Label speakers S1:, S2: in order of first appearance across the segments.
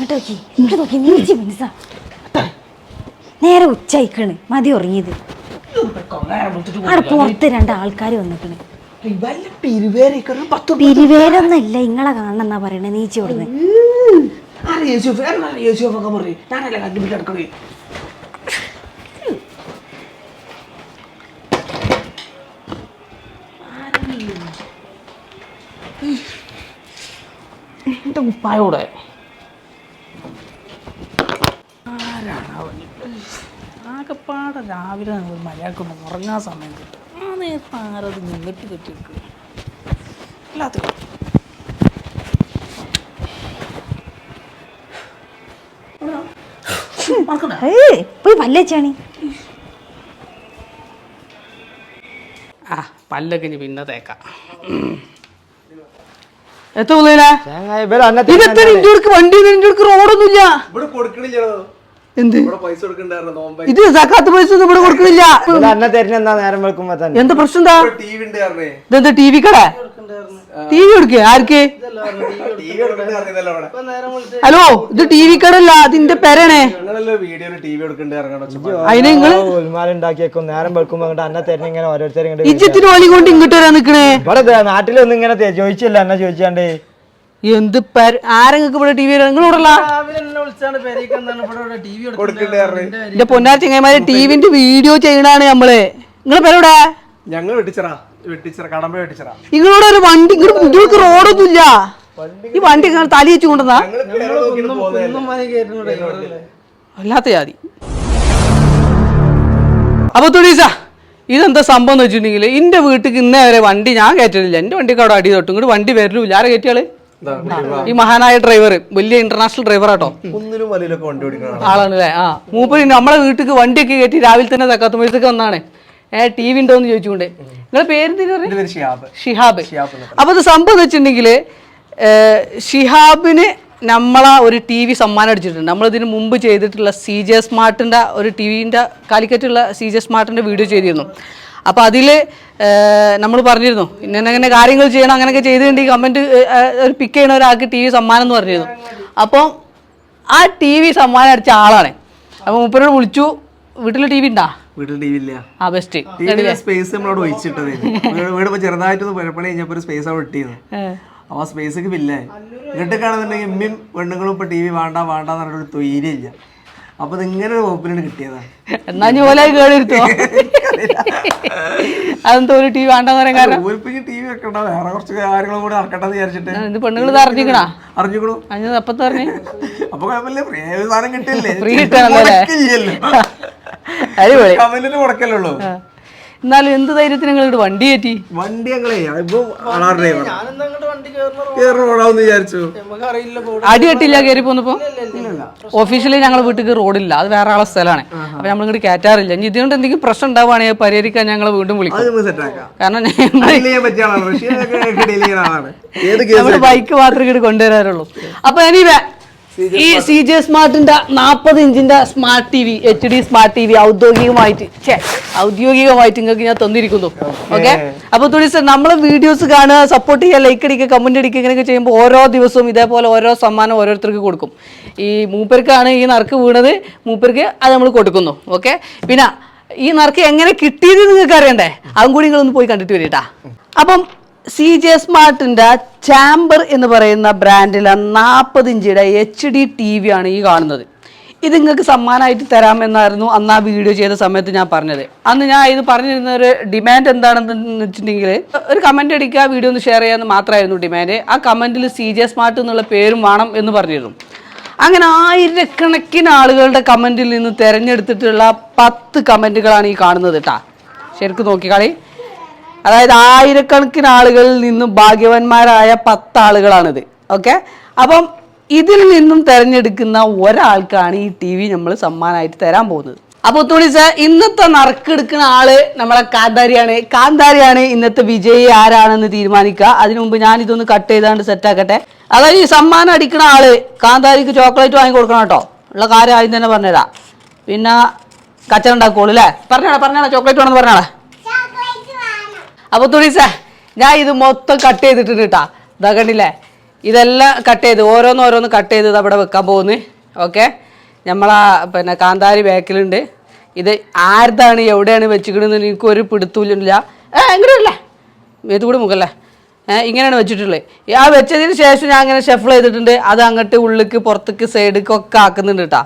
S1: ഇങ്ങോട്ട് നോക്കി ഇങ്ങോട്ട് നേരെ ഉച്ചയിക്കണ് മതി ഉറങ്ങിയത്. അവിടെ പുറത്ത് രണ്ട് ആൾക്കാർ വന്നിക്കണ്.
S2: പിരിവേരൊന്നും
S1: ഇല്ല ഇങ്ങളെ കാണണെന്നാ പറയണേ നീച്ചി കൊടുന്ന്
S2: ആരെ ഉപ്പായോടെ പാടെ രാവിലെ നമ്മൾ മര്യാദക്കൊന്ന് ഉറങ്ങാൻ സമയം കിട്ടും. ആ നേരത്തെ ആരത് നിന്നിട്ട് തെറ്റി വെക്കുക
S1: അല്ലാത്ത പോയി പല്ലേച്ചാണി.
S2: ആ പല്ലൊക്കെ ഇനി പിന്നെ തേക്കാം. എത്ര വണ്ടി റോഡൊന്നുമില്ല.
S3: ഇവിടെ കൊടുക്കണില്ലടോ
S2: എന്ത്? ഇത് സക്കാത്ത് പൈസ ഒന്നും ഇവിടെ കൊടുക്കണില്ല
S4: എന്താ നേരം തന്നെ?
S2: എന്താ പ്രശ്നം എന്താ? ഇതെന്താ ടി വി കട? ടി വി കൊടുക്കുക ആർക്ക്? ഹലോ ഇത് ടി വി കടല്ല അതിന്റെ പെരണേ അതിന് നിങ്ങൾ
S4: ഉൽമാല ഉണ്ടാക്കിയേക്കും. നേരം വെക്കുമ്പോ അങ്ങോട്ട് അന്നെ തരുന്ന ഇങ്ങനെ ഓരോരുത്തരും ഇങ്ങോട്ട്
S2: ഇജ്ജത്തിന് ഓലി കൊണ്ട് ഇങ്ങോട്ട് വരാൻ നിക്കണേ.
S4: നാട്ടിലൊന്നും ഇങ്ങനെ തെ- ചോദിച്ചില്ല എന്നെ ചോദിച്ചാണ്ട്.
S2: എന്ത് ആരെങ്ങൾക്ക് ആരെങ്കിലും ഇവിടെ ടി വി എന്റെ പൊന്നാർ ചെങ്ങന്മാര് ടിവിന്റെ വീഡിയോ ചെയ്യണാണ് നമ്മൾ. നിങ്ങളെ പേരോടെ
S3: ഞങ്ങൾ
S2: നിങ്ങളോട് ഒരു വണ്ടി ഇങ്ങോട്ട് റോഡൊന്നും ഇല്ല ഈ വണ്ടി തലി വെച്ച് കൊണ്ടുവന്നാ? അല്ലാത്ത ജാതി. അപ്പൊ തുണീസ ഇതെന്താ സംഭവം എന്ന് വെച്ചിട്ടുണ്ടെങ്കിൽ എന്റെ വീട്ടിൽ ഇന്നേ വരെ വണ്ടി ഞാൻ കയറ്റില്ല എന്റെ വണ്ടിക്ക് അവിടെ അടി തൊട്ടും. ഇങ്ങോട്ട് വണ്ടി വരലില്ല ആരെ കയറ്റിയാൾ ഈ മഹാനായ ഡ്രൈവർ വലിയ ഇന്റർനാഷണൽ ഡ്രൈവർ ആട്ടോ.
S3: ഒന്നിനും വലിയൊക്കെ വണ്ടി ഓടിക്കണം
S2: ആളാണ് അല്ലേ? ആ. മൂപ്പര് നമ്മളെ വീട്ടിക്ക് വണ്ടിയൊക്കെ കയറ്റി രാവിലെ തന്നെ തക്കാത്തുമ്പോഴത്തേക്ക് വന്നാണ്. ഏ ടി വി ഉണ്ടോ എന്ന് ചോദിച്ചുകൊണ്ട്. നിങ്ങളെ പേര് ഷിഹാബ്. അപ്പോൾ അത് സംഭവം വെച്ചിട്ടുണ്ടെങ്കിൽ ഷിഹാബിന് നമ്മളാ ഒരു ടി വി സമ്മാനം അടിച്ചിട്ടുണ്ട്. നമ്മളിതിന് മുമ്പ് ചെയ്തിട്ടുള്ള സി ജെ സ്മാർട്ടിന്റെ ഒരു ടി വിന്റെ കാലിക്കറ്റുള്ള സി ജെ സ്മാർട്ടിന്റെ വീഡിയോ ചെയ്തിരുന്നു. അപ്പോൾ അതിൽ നമ്മൾ പറഞ്ഞിരുന്നു ഇങ്ങനെ അങ്ങനെ കാര്യങ്ങൾ ചെയ്യണം അങ്ങനെയൊക്കെ ചെയ്തിട്ടുണ്ടെങ്കിൽ കമന്റ് ഒരു പിക്ക് ചെയ്യണ ഒരാൾക്ക് ടി വി സമ്മാനം എന്ന് പറഞ്ഞിരുന്നു. അപ്പോൾ ആ ടി വി സമ്മാനം അടിച്ച ആളാണ്. അപ്പോൾ മുപ്പരോട് വിളിച്ചു വീട്ടിൽ ടി വി ഉണ്ടാ
S3: വീട്ടിൽ ടി വി ഇല്ല.
S2: ആ ബെസ്റ്റ്
S3: സ്പേസ് നമ്മളോട് ഒഴിച്ചിട്ടത്. വീട് ഇപ്പൊ ചെറുതായിട്ടൊന്ന് പുരപ്പണി കഴിഞ്ഞപ്പോ ഒരു സ്പേസ് അവിടെ ഇട്ടിരുന്നു. അപ്പോൾ ആ സ്പേസൊക്കെ ബില്ലേ ഇങ്ങോട്ട് കാണുന്നുണ്ടെങ്കിൽ എമ്മയും പെണ്ണുങ്ങളും ഇപ്പൊ ടി വി വേണ്ട വേണ്ട എന്ന് പറഞ്ഞിട്ട് ഒരു
S2: ഞാൻ ഓലായി കേടെടുത്തോ അതെന്തോ ഒരു ടി വി വേണ്ടെന്ന് പറയാൻ കാരണം?
S3: ഊരിപ്പിക്ക് ടി വി വെക്കണ്ട. വേറെ കുറച്ച് കാര്യങ്ങളും കൂടി വിചാരിച്ചിട്ട്.
S2: ഇത് പെണ്ണുങ്ങൾ ഇത് അറിഞ്ഞിക്കണാ അപ്പത്ത് പറഞ്ഞു.
S3: അപ്പൊ കുഴപ്പമില്ല ഫ്രീ സാധനം കിട്ടിയല്ലേ?
S2: കിട്ടാണല്ലോ? അടിപൊളി.
S3: കമന്റിന് മുടക്കല്ലേ
S2: എന്നാലും എന്ത് ധൈര്യത്തിന് നിങ്ങൾ ഇവിടെ വണ്ടി കയറ്റി
S3: വണ്ടി ഞങ്ങളെ ഇപ്പൊ ഡ്രൈവർ വിചാരിച്ചു.
S2: അടി കെട്ടില്ല കയറി പോന്നപ്പോ? ഓഫീഷ്യലി ഞങ്ങളെ വീട്ടിൽ റോഡില്ല. അത് വേറെ ആളെ സ്ഥലമാണ്. അപ്പൊ നമ്മൾ ഇങ്ങോട്ട് കയറ്റാറില്ല. ഇനി ഇതുകൊണ്ട് എന്തെങ്കിലും പ്രശ്നം ഉണ്ടാവുകയാണെങ്കിൽ പരിഹരിക്കാൻ ഞങ്ങൾ വീണ്ടും വിളിക്കും. കാരണം നമ്മുടെ ബൈക്ക് മാത്രമേ ഇങ്ങോട്ട് കൊണ്ടുവരാറുള്ളൂ. അപ്പൊ എനിവേ ഈ സി ജെ സ്മാർട്ടിന്റെ നാൽപ്പത് ഇഞ്ചിന്റെ smart T V H D smart T V ഔദ്യോഗികമായിട്ട് ഔദ്യോഗികമായിട്ട് നിങ്ങൾക്ക് ഞാൻ തന്നിരിക്കുന്നു. ഓക്കെ. അപ്പൊ തുണിസ് നമ്മളെ വീഡിയോസ് കാണുക സപ്പോർട്ട് ചെയ്യുക ലൈക്ക് അടിക്കുക കമന്റ് അടിക്കുക ഇങ്ങനെയൊക്കെ ചെയ്യുമ്പോൾ ഓരോ ദിവസവും ഇതേപോലെ ഓരോ സമ്മാനം ഓരോരുത്തർക്ക് കൊടുക്കും. ഈ മൂപ്പർക്കാണ് ഈ നറുക്ക് വീണത് മൂപ്പർക്ക് അത് നമ്മൾ കൊടുക്കുന്നു. ഓക്കെ? പിന്നെ ഈ നറുക്ക് എങ്ങനെ കിട്ടിയത് നിങ്ങൾക്ക് അറിയണ്ടേ? അതും കൂടി നിങ്ങളൊന്ന് പോയി കണ്ടിട്ട് വരീട്ടാ അപ്പം സി ജെ സ്മാർട്ടിന്റെ ചാമ്പർ എന്ന് പറയുന്ന ബ്രാൻഡിലെ നാൽപ്പത് ഇഞ്ചിയുടെ എച്ച് ഡി ടി വി ആണ് ഈ കാണുന്നത്. ഇത് നിങ്ങൾക്ക് സമ്മാനമായിട്ട് തരാമെന്നായിരുന്നു അന്ന് ആ വീഡിയോ ചെയ്ത സമയത്ത് ഞാൻ പറഞ്ഞത്. അന്ന് ഞാൻ ഇത് പറഞ്ഞിരുന്ന ഒരു ഡിമാൻഡ് എന്താണെന്ന് വെച്ചിട്ടുണ്ടെങ്കിൽ ഒരു കമന്റ് അടിക്കുക വീഡിയോ ഒന്ന് ഷെയർ ചെയ്യാമെന്ന് മാത്രമായിരുന്നു ഡിമാൻഡ് ആ കമന്റിൽ സി ജെ സ്മാർട്ട് എന്നുള്ള പേരും വേണം എന്ന് പറഞ്ഞിരുന്നു. അങ്ങനെ ആയിരക്കണക്കിന് ആളുകളുടെ കമന്റിൽ നിന്ന് തിരഞ്ഞെടുത്തിട്ടുള്ള പത്ത് കമന്റുകളാണ് ഈ കാണുന്നത് കേട്ടാ ശരിക്കും നോക്കിക്കാളി. അതായത് ആയിരക്കണക്കിന് ആളുകളിൽ നിന്നും ഭാഗ്യവാന്മാരായ പത്താളുകളാണിത്. ഓക്കെ അപ്പം ഇതിൽ നിന്നും തിരഞ്ഞെടുക്കുന്ന ഒരാൾക്കാണ് ഈ ടി വി നമ്മൾ സമ്മാനമായിട്ട് തരാൻ പോകുന്നത്. അപ്പോൾ സാർ ഇന്നത്തെ നറുക്കെടുക്കുന്ന ആൾ നമ്മളെ കാന്താരിയാണ്. കാന്താരിയാണ് ഇന്നത്തെ വിജയി ആരാണെന്ന് തീരുമാനിക്കുക. അതിനു മുമ്പ് ഞാൻ ഇതൊന്ന് കട്ട് ചെയ്താണ്ട് സെറ്റാക്കട്ടെ അതായത് ഈ സമ്മാനം അടിക്കുന്ന ആൾ കാന്താരിക്ക് ചോക്ലേറ്റ് വാങ്ങി കൊടുക്കണം കേട്ടോ. ഉള്ള കാര്യം ആദ്യം തന്നെ പറഞ്ഞുതരാം. പിന്നെ കച്ചറുണ്ടാക്കുള്ളൂ അല്ലേ? പറഞ്ഞാടാ പറഞ്ഞാടാ ചോക്ലേറ്റ് വേണമെന്ന് പറഞ്ഞാടാ അപ്പൊ തുണീസ ഞാൻ ഇത് മൊത്തം കട്ട് ചെയ്തിട്ടുണ്ട് കേട്ടാ ഇതാ കണ്ടില്ലേ? ഇതെല്ലാം കട്ട് ചെയ്ത് ഓരോന്ന് ഓരോന്ന് കട്ട് ചെയ്ത് അവിടെ വെക്കാൻ പോകുന്നു. ഓക്കെ നമ്മളാ പിന്നെ കാന്താരി ബാക്കിലുണ്ട് ഇത് ആരുതാണ് എവിടെയാണ് വെച്ചിക്കണെന്ന് എനിക്ക് ഒരു പിടുത്തൂല്ല ഏ എങ്ങനെയല്ല ഇത് കൂടി മുഖല്ലേ? ഇങ്ങനെയാണ് വെച്ചിട്ടുള്ളത്. ആ വെച്ചതിന് ശേഷം ഞാൻ അങ്ങനെ ഷഫിൾ ചെയ്തിട്ടുണ്ട്. അത് അങ്ങോട്ട് ഉള്ളിക്ക് പുറത്തേക്ക് സൈഡിലേക്കൊക്കെ ആക്കുന്നുണ്ട് കേട്ടോ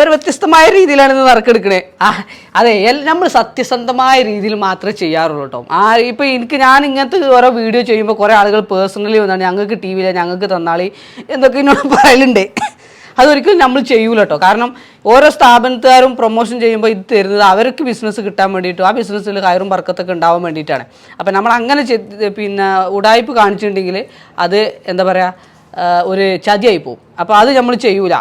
S2: ഒരു വ്യത്യസ്തമായ രീതിയിലാണ് ഇത് നറുക്കെടുക്കണേ അതെ നമ്മൾ സത്യസന്ധമായ രീതിയിൽ മാത്രമേ ചെയ്യാറുള്ളൂ കേട്ടോ. ആ ഇപ്പം എനിക്ക് ഞാൻ ഇങ്ങനത്തെ ഓരോ വീഡിയോ ചെയ്യുമ്പോൾ കുറേ ആളുകൾ പേഴ്സണലി വന്നാണ് ഞങ്ങൾക്ക് ടി വിയിലെ ഞങ്ങൾക്ക് തന്നാളി എന്തൊക്കെ എന്നോട് പറയലുണ്ട്. അതൊരിക്കലും നമ്മൾ ചെയ്യൂല കേട്ടോ. കാരണം ഓരോ സ്ഥാപനത്തുകാരും പ്രൊമോഷൻ ചെയ്യുമ്പോൾ ഇത് തരുന്നത് അവർക്ക് ബിസിനസ് കിട്ടാൻ വേണ്ടിയിട്ടും ആ ബിസിനസ്സിൽ കയറും വർക്കത്തൊക്കെ ഉണ്ടാവാൻ വേണ്ടിയിട്ടാണ്. അപ്പം നമ്മൾ അങ്ങനെ പിന്നെ ഉടായ്പ് കാണിച്ചിട്ടുണ്ടെങ്കിൽ അത് എന്താ പറയുക ഒരു ചതിയായി പോകും അപ്പോൾ അത് നമ്മൾ ചെയ്യൂല.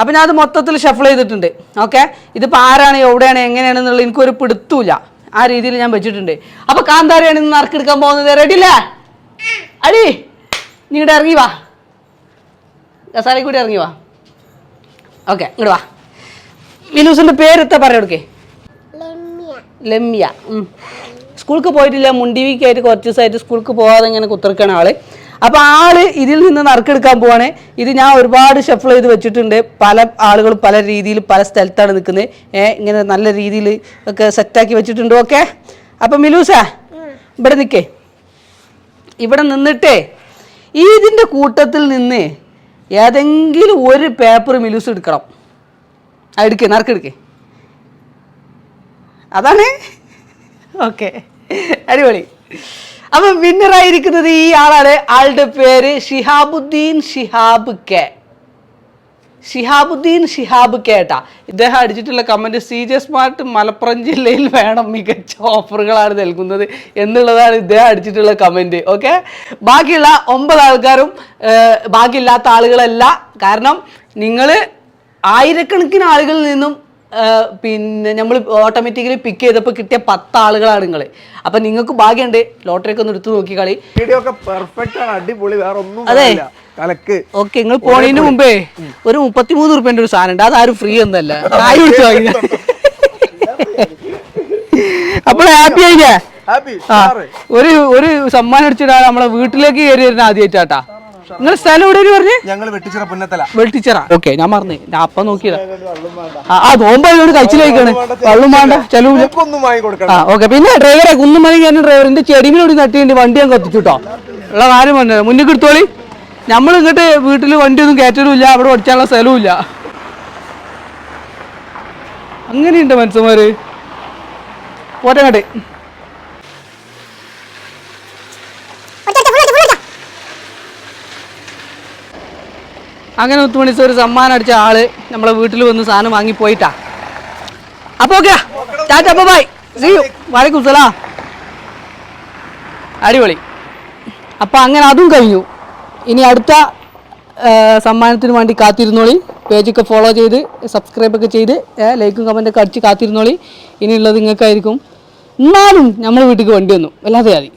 S2: അപ്പം ഞാൻ അത് മൊത്തത്തിൽ ഷഫിൾ ചെയ്തിട്ടുണ്ട്. ഓക്കെ ഇതിപ്പോൾ ആരാണ് എവിടെയാണ് എങ്ങനെയാണെന്നുള്ളത് എനിക്കൊരു പിടുത്തൂല ആ രീതിയിൽ ഞാൻ വെച്ചിട്ടുണ്ട്. അപ്പോൾ കാന്താരയാണ് ഇന്ന് നറുക്കെടുക്കാൻ പോകുന്നത്? റെഡിയില്ലേ അടി! നിങ്ങളുടെ ഇറങ്ങി വാ. കസാരയിൽ കൂടി ഇറങ്ങി വാ. ഓക്കെ ഇങ്ങോട്ട് വാ. വിനൂസിന്റെ പേരെത്താ പറയോടക്കെ ലമ്യ. സ്കൂൾക്ക് പോയിട്ടില്ല മുണ്ടിവിക്കായിട്ട് കുറച്ച് ദിവസമായിട്ട് സ്കൂൾക്ക് പോകാതെ ഇങ്ങനെ കുത്തിറക്കണ ആൾ. അപ്പൊ ആൾ ഇതിൽ നിന്ന് നറുക്കെടുക്കാൻ പോവാണ്. ഇത് ഞാൻ ഒരുപാട് ഷഫിൾ ചെയ്ത് വെച്ചിട്ടുണ്ട്. പല ആളുകളും പല രീതിയിൽ പല സ്ഥലത്താണ് നിൽക്കുന്നത്. ഏഹ് ഇങ്ങനെ നല്ല രീതിയിൽ ഒക്കെ സെറ്റാക്കി വെച്ചിട്ടുണ്ട്. ഓക്കെ അപ്പൊ മിലൂസാ ഇവിടെ നിൽക്കേ. ഇവിടെ നിന്നിട്ടേ ഈ ഇതിന്റെ കൂട്ടത്തിൽ നിന്ന് ഏതെങ്കിലും ഒരു പേപ്പർ മിലൂസ് എടുക്കണം. ആ എടുക്കേ നറുക്കെടുക്കേ അതാണ്. ഓക്കെ അടിപൊളി. അപ്പം വിന്നറായിരിക്കുന്നത് ഈ ആളാണ്. ആളുടെ പേര് ഷിഹാബുദ്ദീൻ ഷിഹാബ് കെ ഷിഹാബുദ്ദീൻ ഷിഹാബ് കേട്ട ഇദ്ദേഹം അടിച്ചിട്ടുള്ള comment C J smart Malappuram ജില്ലയിൽ വേണം മികച്ച ഓഫറുകളാണ് നൽകുന്നത് എന്നുള്ളതാണ് ഇദ്ദേഹം അടിച്ചിട്ടുള്ള കമന്റ് ഓക്കെ ബാക്കിയുള്ള ഒമ്പത് ആൾക്കാരും ബാക്കിയില്ലാത്ത ആളുകളല്ല. കാരണം നിങ്ങൾ ആയിരക്കണക്കിന് ആളുകളിൽ നിന്നും പിന്നെ നമ്മൾ ഓട്ടോമാറ്റിക്കലി പിക്ക് ചെയ്തപ്പോൾ കിട്ടിയ പത്ത് ആളുകളാണ് നിങ്ങൾ അപ്പൊ നിങ്ങൾക്ക് ഭാഗ്യമുണ്ട് ലോട്ടറി ഒക്കെ ഒന്ന് എടുത്തു നോക്കി കളി.
S3: വീഡിയോ ഒക്കെ പെർഫെക്റ്റ് ആണ് അടിപൊളി വേറെ ഒന്നും
S2: അതെ.
S3: കലക്ക്.
S2: ഓക്കെ നിങ്ങൾ പോണതിന് മുമ്പേ ഒരു മുപ്പത്തിമൂന്ന് റുപ്യന്റെ ഒരു സാധനം ഉണ്ട്. അതാരും ഫ്രീ ഒന്നല്ല. കായ് വാങ്ങിയ അപ്പോൾ ഹാപ്പി ആയില്ലേ? ഒരു ഒരു സമ്മാനം അടിച്ചിട്ടാ നമ്മളെ വീട്ടിലേക്ക് കയറി വരുന്ന ആദ്യമായിട്ടാട്ടാ. നിങ്ങൾ സ്ഥലം എവിടെ പറഞ്ഞു?
S3: ഞങ്ങൾ വെട്ടിച്ചിറ പുന്നത്തല.
S2: വെട്ടിച്ചിറ. ഓക്കെ ഞാൻ മറന്നേ. ഞാൻ അപ്പൊ നോക്കിയതാ. ആ, ആ നോമ്പായോട് കഴിച്ചിലേക്കാണ് വെള്ളം വേണ്ട ചെലവില്ല.
S3: കൊടുക്കണം
S2: ആ ഓക്കെ പിന്നെ ഡ്രൈവറെ കുന്നുമണി ഞാൻ ഡ്രൈവറിന്റെ ചെടിമിനോട് തട്ടിയിട്ട് വണ്ടി ഞാൻ കത്തിച്ചു കേട്ടോ ഉള്ള കാര്യം പറഞ്ഞത് മുന്നിൽ എടുത്തോളി. നമ്മൾ ഇങ്ങോട്ട് വീട്ടിൽ വണ്ടിയൊന്നും കയറ്റലുമില്ല. അവിടെ പഠിച്ചാനുള്ള സ്ഥലവും ഇല്ല അങ്ങനെയുണ്ട് മനസ്സുമാര് പോട്ടെ അങ്ങോട്ട് അങ്ങനെ ഒത്തുമണിച്ച ഒരു സമ്മാനം അടിച്ച ആൾ നമ്മളെ വീട്ടിൽ വന്ന് സാധനം വാങ്ങി പോയിട്ടാ. അപ്പൊ ഓക്കെ ബൈ വലൈക്കും സലാം. അടിപൊളി. അപ്പൊ അങ്ങനെ അതും കഴിഞ്ഞു. ഇനി അടുത്ത സമ്മാനത്തിന് വേണ്ടി കാത്തിരുന്നോളി. പേജൊക്കെ ഫോളോ ചെയ്ത് സബ്സ്ക്രൈബ് ഒക്കെ ചെയ്ത് ലൈക്കും കമന്റൊക്കെ അടിച്ച് കാത്തിരുന്നോളി. ഇനിയുള്ളത് നിങ്ങൾക്കായിരിക്കും എന്നാലും നമ്മൾ വീട്ടിലേക്ക് വണ്ടി വന്നു. വല്ലാതെ മതി